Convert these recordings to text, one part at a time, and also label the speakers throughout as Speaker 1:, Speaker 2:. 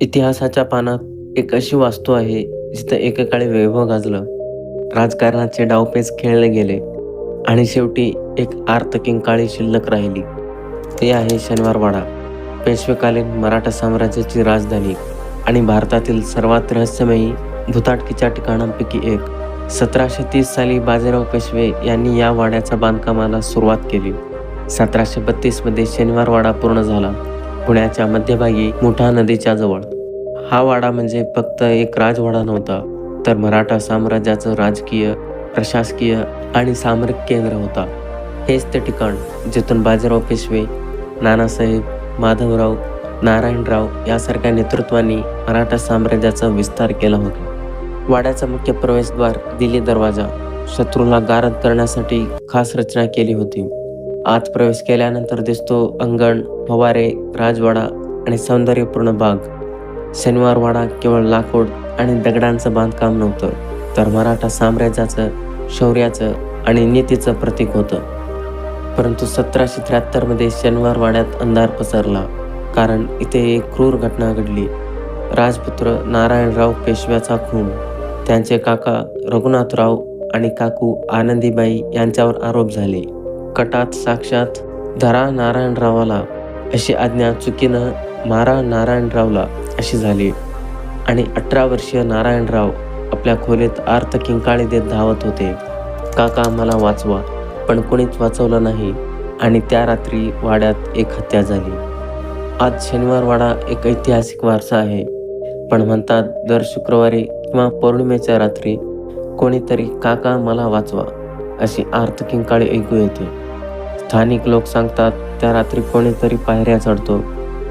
Speaker 1: इतिहासाच्या पानात एक अशी वास्तू आहे जिथं एकेकाळी वैभव गाजलं. राजकारणाचे डावपेच खेळले गेले. आणि शेवटी एक आर्त किंकाळी शिल्लक राहिली. ते आहे शनिवारवाडा पेशवेकालीन मराठा साम्राज्याची राजधानी आणि भारतातील सर्वात रहस्यमयी भूताटकीच्या ठिकाणांपैकी एक. सतराशे तीस साली बाजीराव पेशवे यांनी या वाड्याच्या बांधकामाला सुरुवात केली. सतराशे बत्तीसमध्ये शनिवारवाडा पूर्ण झाला. पुण्याच्या मध्यभागी मुठा नदीच्या जवळ. हा वाडा म्हणजे फक्त एक राजवाडा नव्हता तर मराठा साम्राज्याचं राजकीय प्रशासकीय आणि सामरिक केंद्र होता. हेच ते ठिकाण जिथून बाजीराव पेशवे नानासाहेब माधवराव नारायणराव यासारख्या नेतृत्वांनी मराठा साम्राज्याचा विस्तार केला होता. वाड्याचा मुख्य प्रवेशद्वार दिल्ली दरवाजा शत्रूला गारद करण्यासाठी खास रचना केली होती. आत प्रवेश केल्यानंतर दिसतो अंगण फवारे राजवाडा आणि सौंदर्यपूर्ण बाग. शनिवारवाडा केवळ लाकूड आणि दगडांचं बांधकाम नव्हतं तर मराठा साम्राज्याचं शौर्याचं आणि नीतीचं प्रतीक होतं. परंतु सतराशे त्र्याहत्तरमध्ये शनिवारवाड्यात अंधार पसरला कारण इथे एक क्रूर घटना घडली. राजपुत्र नारायणराव पेशव्याचा खून. त्यांचे काका रघुनाथराव आणि काकू आनंदीबाई यांच्यावर आरोप झाले. कटात साक्षात धरा नारायणरावाला अशी आज्ञा चुकीनं मारा नारायणरावला अशी झाली. आणि अठरा वर्षीय नारायणराव आपल्या खोलीत आर्त किंकाळी देत धावत होते. काका मला वाचवा पण कोणीच वाचवलं नाही. आणि त्या रात्री वाड्यात एक हत्या झाली. आज शनिवार वाडा एक ऐतिहासिक वारसा आहे. पण म्हणतात दर शुक्रवारी किंवा पौर्णिमेच्या रात्री कोणीतरी काका मला वाचवा अशी आर्त किंकाळी ऐकू येते. स्थानिक लोक सांगतात त्या रात्री कोणीतरी पायऱ्या चढतो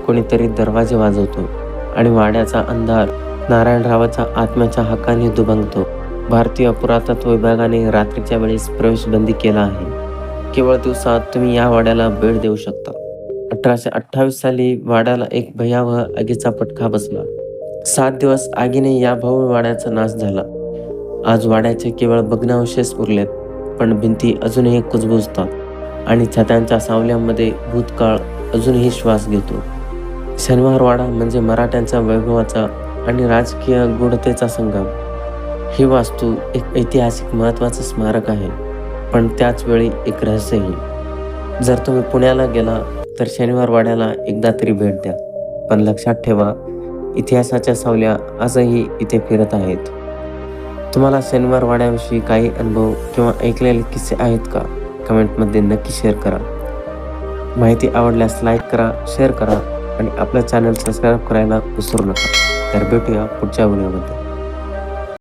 Speaker 1: कोणीतरी दरवाजे वाजवतो आणि वाड्याचा अंधार नारायणरावाचा आत्म्याच्या हक्काने दुभंगतो. भारतीय पुरातत्व विभागाने रात्रीच्या वेळेस प्रवेशबंदी केला आहे. केवळ दिवसात तुम्ही या वाड्याला भेट देऊ शकता. अठराशे अठ्ठावीस साली वाड्याला एक भयावह आगीचा पटका बसला. सात दिवस आगीने या भव्य वाड्याचा नाश झाला. आज वाड्याचे केवळ भग्नावशेष उरलेत पण भिंती अजूनही कुजबुजतात. आणि छत्यांच्या सावल्यांमध्ये भूतकाळ अजूनही श्वास घेतो. शनिवारवाडा म्हणजे मराठ्यांच्या वैभवाचा आणि राजकीय गूढतेचा संगम. ही वास्तू एक ऐतिहासिक महत्त्वाचं स्मारक आहे पण त्याच वेळी एक रहस्यही. जर तुम्ही पुण्याला गेला तर शनिवार वाड्याला एकदा तरी भेट द्या. पण लक्षात ठेवा इतिहासाच्या सावल्या आजही इथे फिरत आहेत. तुम्हाला शनिवार वाड्याविषयी काही अनुभव किंवा ऐकलेले किस्से आहेत का? कमेंटमध्ये नक्की शेअर करा. माहिती आवडल्यास लाईक करा शेअर करा आणि आपलं चॅनल सबस्क्राईब करायला विसरू नका. तर भेटूया पुढच्या व्हिडिओमध्ये.